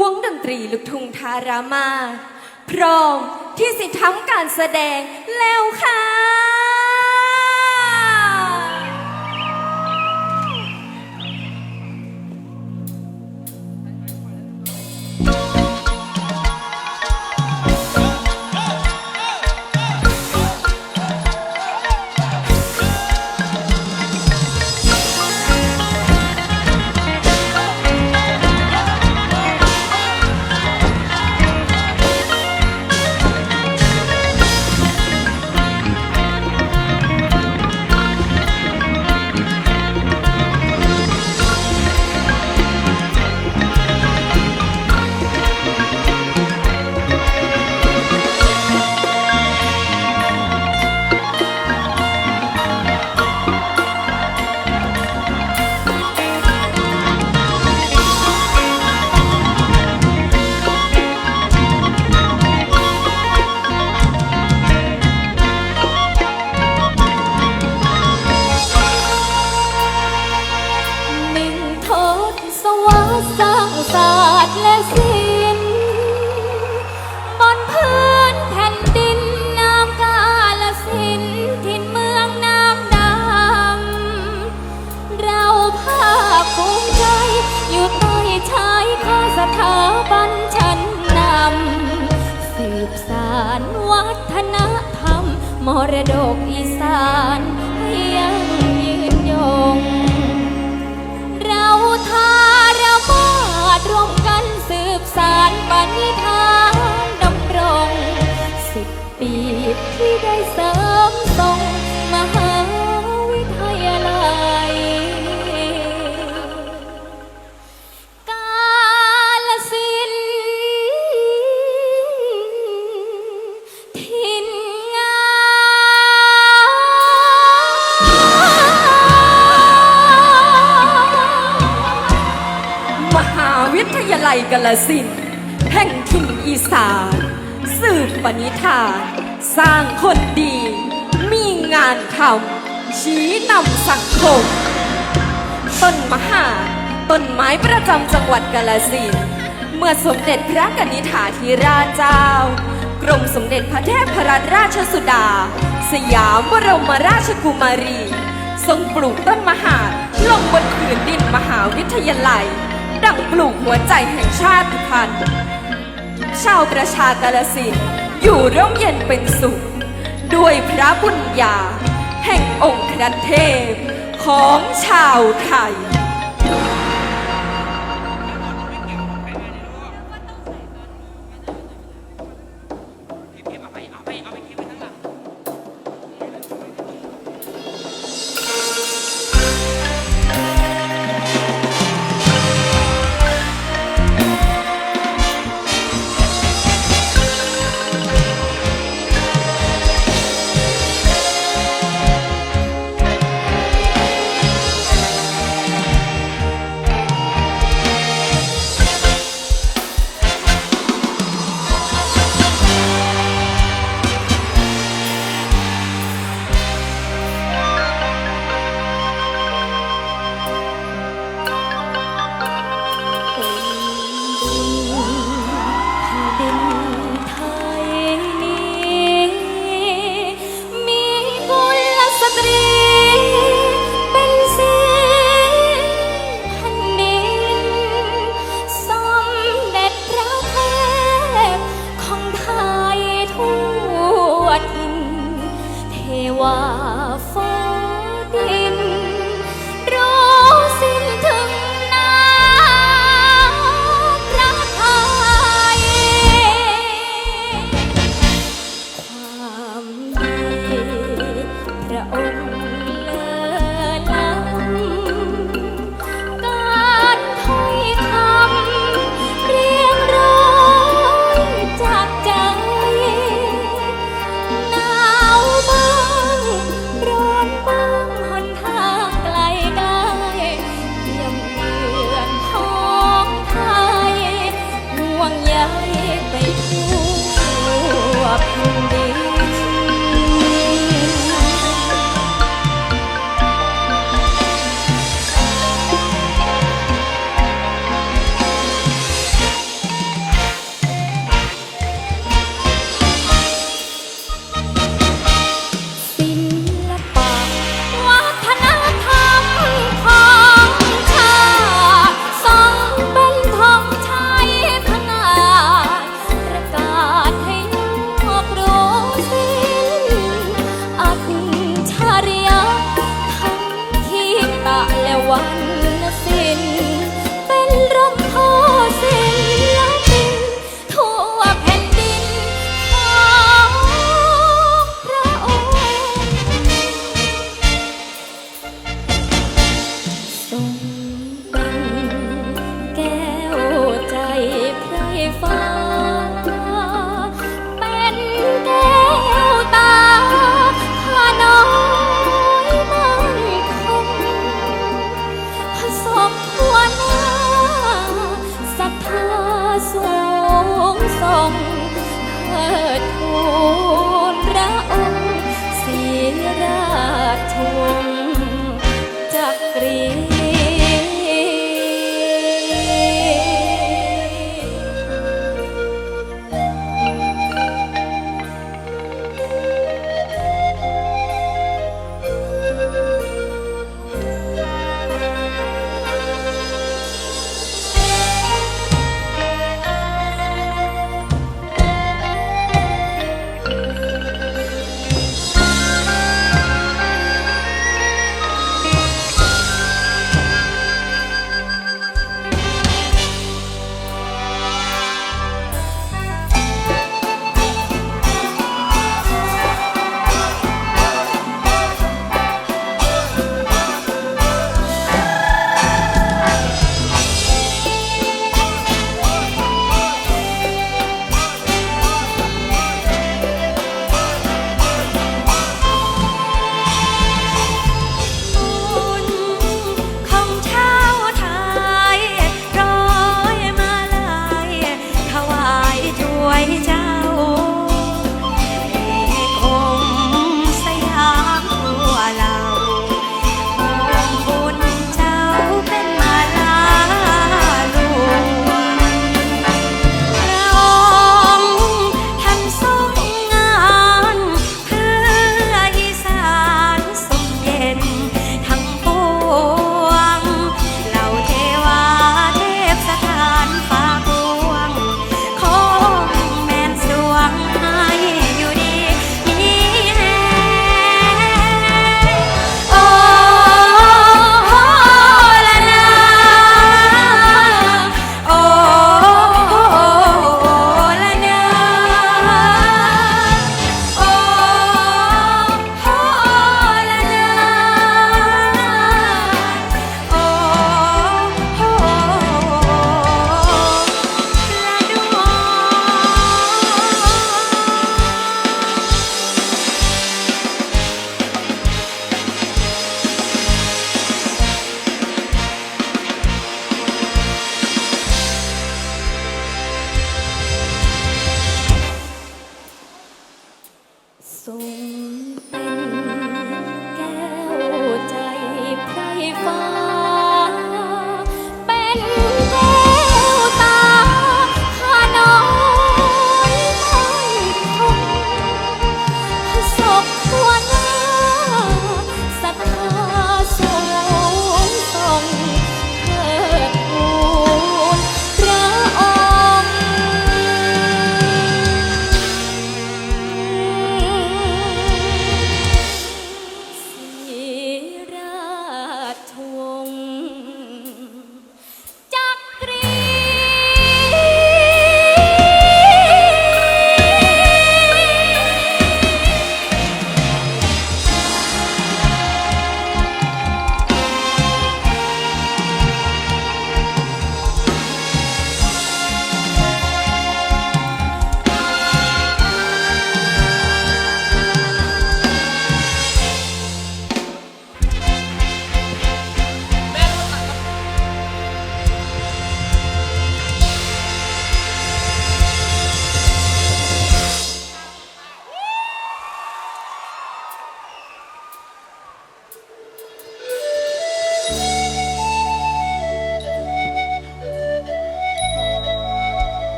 วงดนตรีลูกทุ่งทารามา พร้อมที่สิทำการแสดงแล้วค่ะ รดกอีสานให้ยังยืนยง เราทาเรามาดร่วมกันสืบสานปณิธานดำรง สิบปีที่ได้เสริมทรง ลัยกลสินแห่งถิ่นอีสานสืบปณิธาน สร้างคนดี มีงานทำชี้นำสังคม ต้นมหา ต้นไม้ประจำจังหวัดกาลสินเมื่อสมเด็จพระกนิษฐาธิราชเจ้า กรมสมเด็จพระเทพรัตนราชสุดา สยามบรมราชกุมารี ทรงปลูกต้นมหาลงบนผืนดินมหาวิทยาลัย ดังปลูกหัวใจแห่งชาติพันธุ์ชาวประชากาลสินอยู่ร่มเย็นเป็นสุข ด้วยพระบุญญา แห่งองค์พระเทพ ของชาวไทย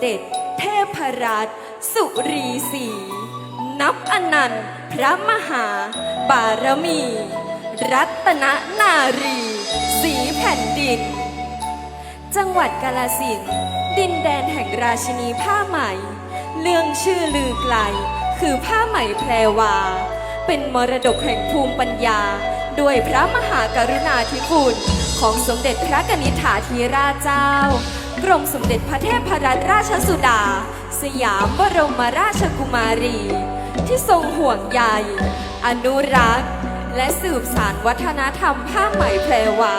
เด็จเทพรัตน์สุรีศรีนับอนันต์พระมหา บารมี รัตนนารี สีแผ่นดิน จังหวัดกาลสินดินแดนแห่งราชินีผ้าไหม เรื่องชื่อลือไกล คือผ้าไหมแพรวา เป็นมรดกแห่งภูมิปัญญา ด้วยพระมหากรุณาธิคุณของสมเด็จพระกนิษฐาธิราชเจ้า กรมสมเด็จพระเทพรัราชสุดา สยามบรมราชกุมารี ที่ทรงห่วงใยอนุรักษ์ และสืบสานวัฒนธรรมผ้าไหมแพรวา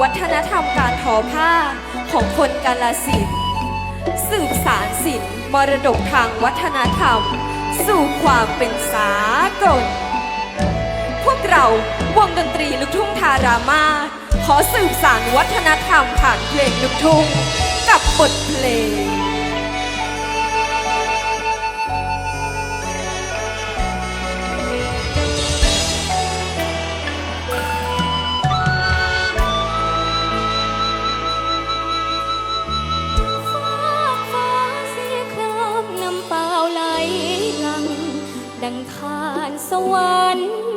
วัฒนธรรมการทอผ้าของคนกาลสินสืบสานศิลมรดกทางวัฒนธรรม สู่ความเป็นสากล พวกเราวงดนตรีลูกทุ่งทารามา ขอสืบสารวัฒนธรรมผ่านเพลงลูกทุ่งกับบทเพลง ดังทานสวรรค์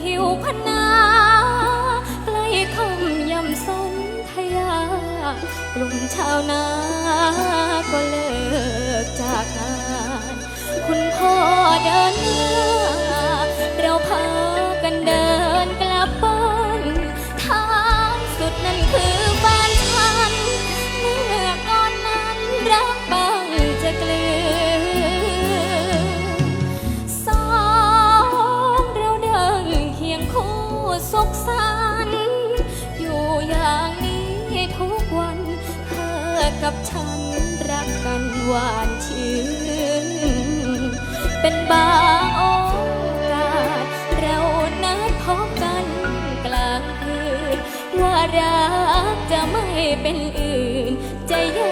ทิวพนาใกล้คำยำสนทยากลุ่มชาวนาก็เลิกจากงาน คุณพ่อเดินหน้าเราพา หวานชื่น เป็นบางโอกาส เรานัดพบกันกลางคืน ว่ารักจะไม่เป็นอื่น จะยัง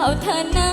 好อา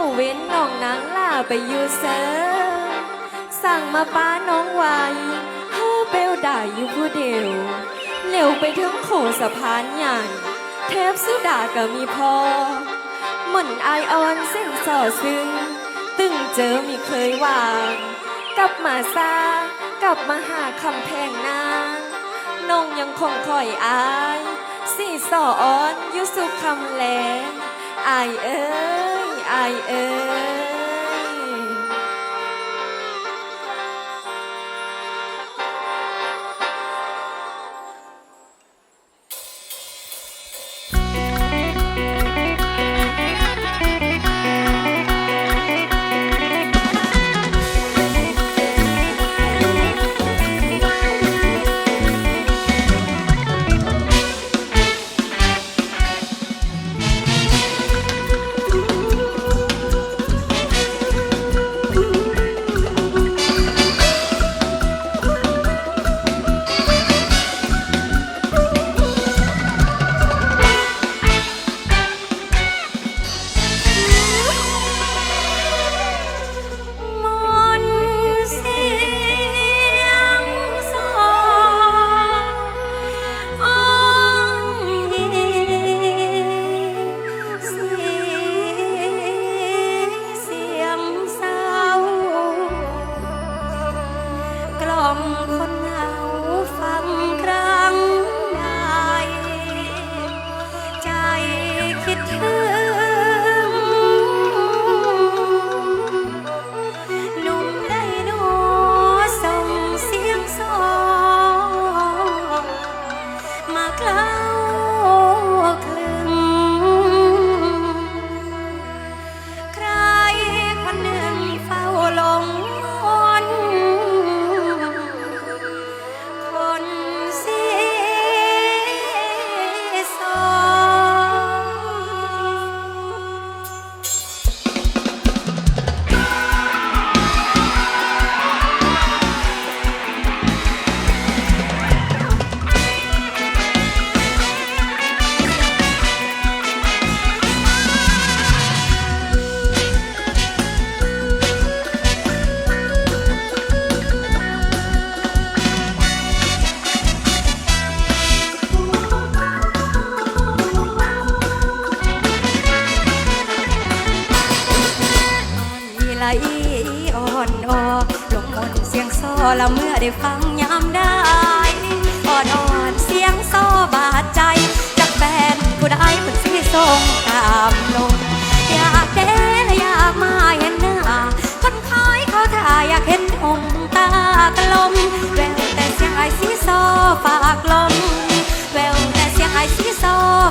เวเว้นน้องนางล่าไปอยู่เซอสั่งมาป้าน้องไว้เฮาเปลวด่าอยู่ผู้เดียวเร็วไปถึงโขสะพานใหญ่เทพสุดาก็มีพอหม่นอายอ่อนเส้นสอซึ้งตึงเจอมีเคยวางกลับมาซากลับมาหาคำแพงนางน้องยังคงคอยอายสี่สออ่อนยูสุคำแลงอายเอ้ย อายเอ้ย ได้ฟังยามได้อ่อนอ่อนเสียงโซบาดใจจากแฟนผู้ใดคนสิส่งตามลงอยากเด้อยากมาเห็นหน้าคนคอยเขาถ่ายอยากเห็นองตากลมแววแต่เสียงไอซีโซฝากลมแววแต่เสียงไอซีโซ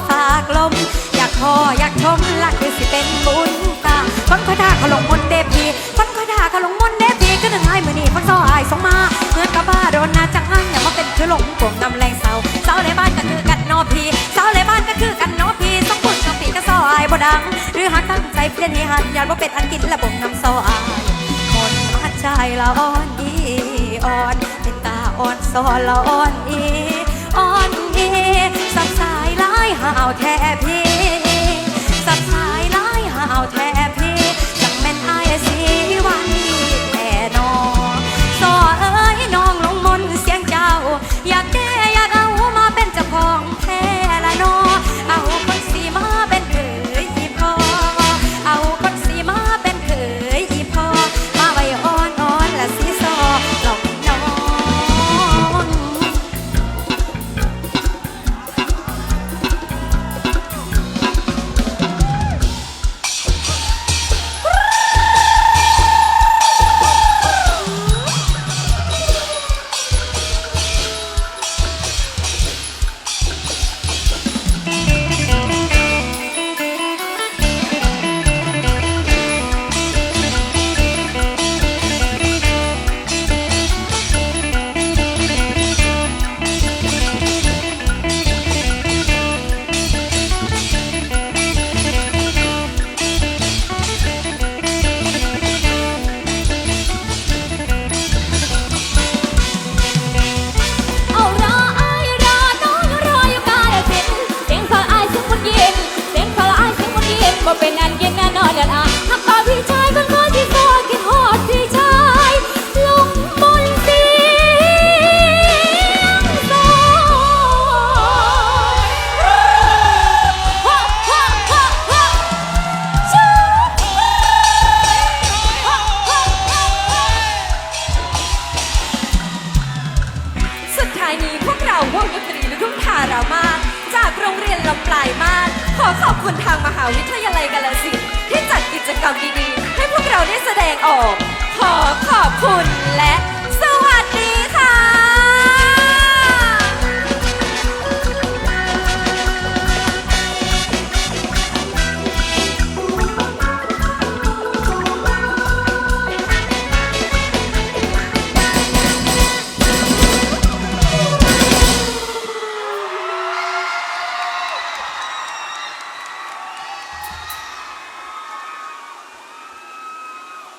ฝากลม อยากขออยากชมละคือสิเป็นบุญตาคนคอยท่าเขาลงมนต์เดพีัง หรือหักตั้งใจเพี้ยนให้หันยานว่าเป็นอันกินระบบนำโซอายมนหัดใจละอ่อนอีอ่อน เป็นตาอ่อนซอละอ่อนอีอ่อนอีสับสายลายห่าวแท้พี่สับสาย ณทางมหาวิทยาลัยกาลสินที่จัดกิจกรรมดีๆ ให้พวกเราได้แสดงออก ขอขอบคุณและ